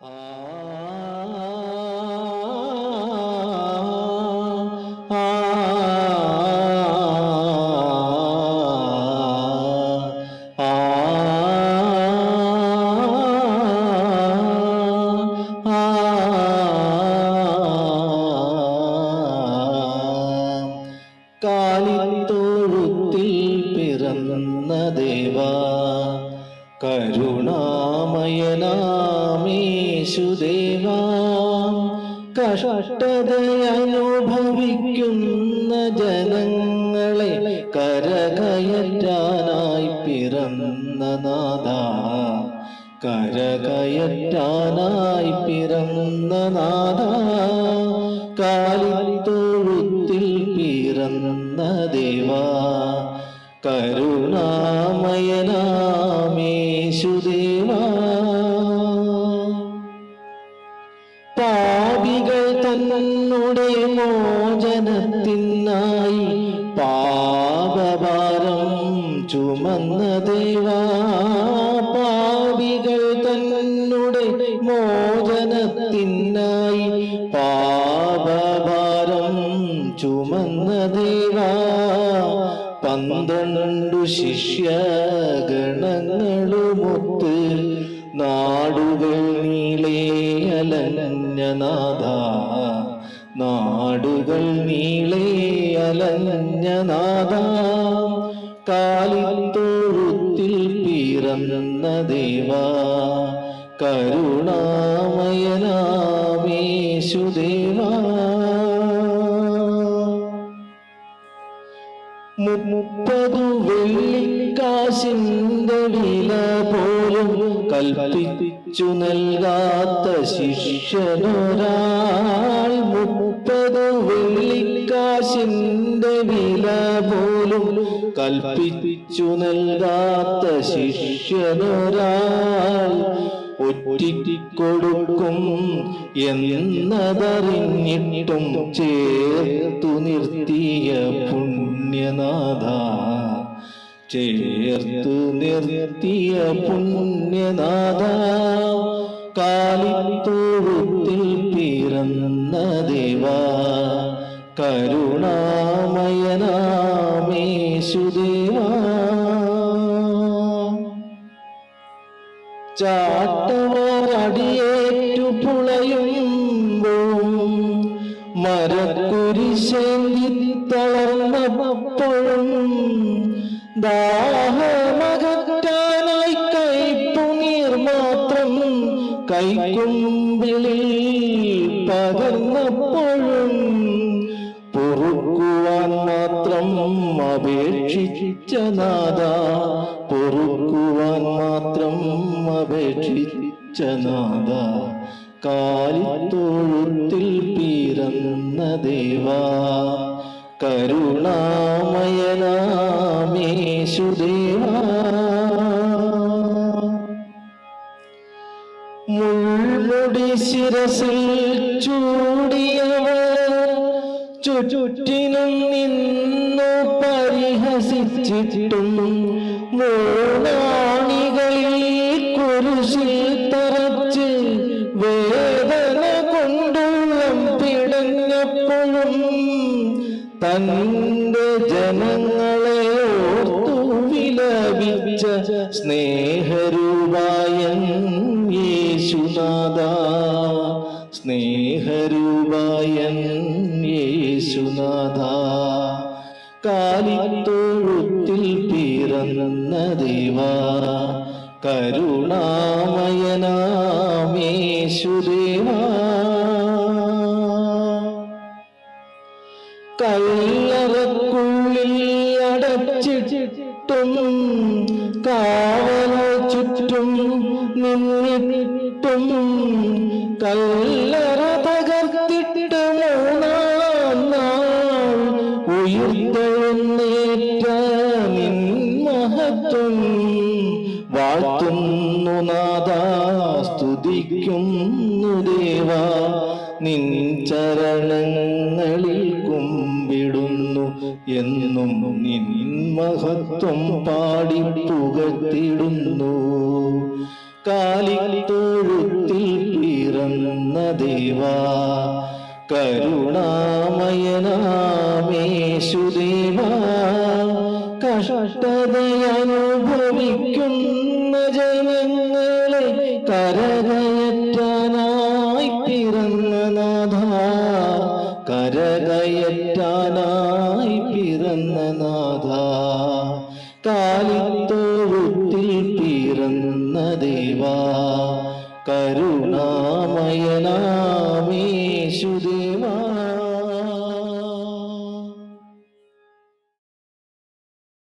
Ah. കരുണാമയനാമേശുദേവാ കഷ്ടതയനുഭവിക്കുന്ന ജനങ്ങളെ കരകയറ്റാനായി പിറന്ന നാഥ. കരകയറ്റാനായി പിറന്ന നാഥ. കാലിത്തൊഴുത്തിൽ പിറന്ന ദേവാ. കരുണാമയനാമേശുദേവാ ചുമന്ന ദേവാ പാപികൾ തന്നുടെ മോചനത്തിനായി പാപഭാരം ചുമന്ന ദൈവാ പന്ത്രണ്ടു ശിഷ്യഗണങ്ങളുമൊത്ത് നാടുകൾ നീളേ അലനഞ്ഞനാഥ നാടുകൾ നീളേ അലഞ്ഞ നാഥ. കാലിത്തൊഴുത്തിൽ പിറന്ന ദേവാ കരുണാമയനാമേശുദേവാ മുപ്പതു വെള്ളിക്കാശിന്റെ വില പോലും കൽപ്പിച്ചു നൽകാത്ത ശിഷ്യനൊരാൾ മുപ്പതു വെള്ളിക്കാശിന്റെ വില കൽപ്പിച്ചു നൽകാത്ത ശിഷ്യനൊരാൾ എന്നതറിഞ്ഞിട്ടും ചേർത്തു നിർത്തിയ പുണ്യനാഥ. ചേർത്തു നിർത്തിയ പുണ്യനാഥ കാലിത്തോഴുത്തിൽ പിറന്ന ദേവാ. കരുണാമയനാമേശുദേവാ ചാട്ടവാറടിയേറ്റു പുളയുമ്പോൾ മരക്കുരിശേന്തി തളർന്നപ്പോഴും ദാഹമകറ്റാനായി കൈപ്പുനീർ മാത്രം കൈക്കുമ്പിളിൽ പകർന്നപ്പോഴും അപേക്ഷിച്ച നാദ പൊറുക്കുവാൻ മാത്രം അപേക്ഷിച്ച നാദ കാലിത്തൊഴുത്തിൽ പീരന്ന ദേവാ കരുണാമയനാമേശുദേവ. മുൾമുടി ശിരസിൽ ചൂടിയവർ ചുറ്റിനും നിന്നു പരിഹസിച്ചിട്ടും മൂന്നാണികളിൽ കുരിശിൽ തറച്ച് വേദന കൊണ്ടുള്ളം പിടഞ്ഞപ്പോഴും തന്റെ ജനങ്ങളെ ഓർത്തു വിലപിച്ച സ്നേഹരൂപായൻ യേശുനാഥ. സ്നേഹരൂപായൻ യേശുനാഥ. കാലിത്തൊഴുത്തിൽ പിറന്ന ദൈവ കരുണാമയനാമേശുദേവ. കല്ലറക്കുള്ളിൽ അടച്ചിട്ടും കാവല ചുറ്റും നിന്നിട്ടും കല്ലറ ഉയർത്തെഴുന്നേറ്റ നിൻ മഹത്വം വാഴ്ത്തുന്നു നാദ സ്തുതിക്കുന്നു ദേവാ. നിൻ ചരണങ്ങളിൽ കുമ്പിടുന്നു എന്നും നിൻ മഹത്വം പാടി പുകത്തിടുന്നു കാലിത്തൊഴുത്തിൽ ദേവാ കരുണാമയനാമേശുദേവാ കഷ്ടതയനുഭവിക്കുന്ന ജനങ്ങളെ കരകയറ്റാനായി പിറന്ന നാഥ കരകയറ്റാനായി പിറന്ന നാഥ കാലിത്തോഴുത്തിൽ പിറന്ന ദേവാ കരുണാമയനാമേശുദേവാ